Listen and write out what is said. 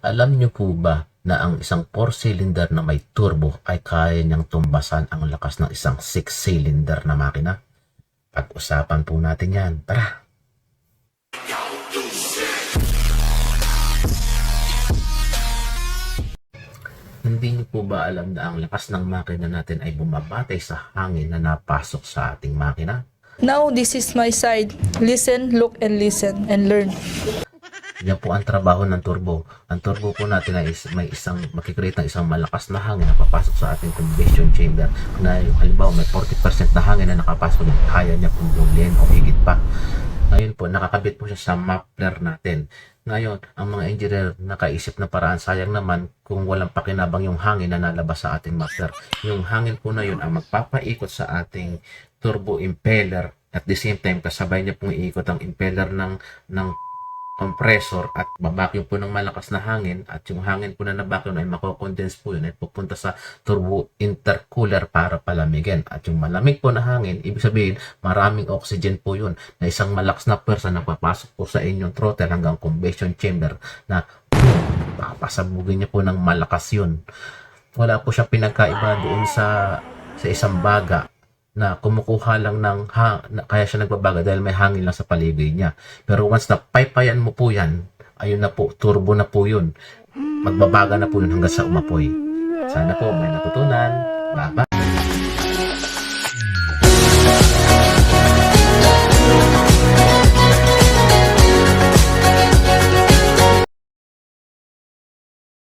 Alam niyo po ba na ang isang 4-cylinder na may turbo ay kaya niyang tumbasan ang lakas ng isang 6-cylinder na makina? Pag-usapan po natin yan. Tara! Hindi niyo po ba alam na ang lakas ng makina natin ay bumabatay sa hangin na napasok sa ating makina? Now, this is my side. Listen, look, and listen, and learn. Yan po ang trabaho ng turbo. Ang turbo po natin ay is, may isang makikreate ng isang malakas na hangin na papasok sa ating combustion chamber. Na halimbawa may 40% na hangin na nakapasok, kaya niya pong dulin o higit pa. Ngayon po, nakakabit po siya sa muffler natin. Ngayon, ang mga engineer nakaisip na paraan, sayang naman kung walang pakinabang yung hangin na nalabas sa ating muffler. Yung hangin po na yun ang magpapaikot sa ating turbo impeller at the same time kasabay niya pong iikot ang impeller ng ng compressor at babacuum po ng malakas na hangin at yung hangin po na nabacuum ay makokondense po yun at pupunta sa turbo intercooler para palamigin. At yung malamig po na hangin ibig sabihin maraming oxygen po yun na isang malakas na pwersa na papasok po sa inyong throttle hanggang combustion chamber na papasabugin niya po ng malakas yun. Wala po siyang pinagkaiba doon sa sa isang baga na kumukuha lang ng ha, na, kaya siya nagbabaga dahil may hangin lang sa paligid niya. Pero once na paypayan mo po yan, ayun na po, turbo na po yun. Magbabaga na po yun hanggang sa umapoy. Sana po may natutunan. Bye-bye.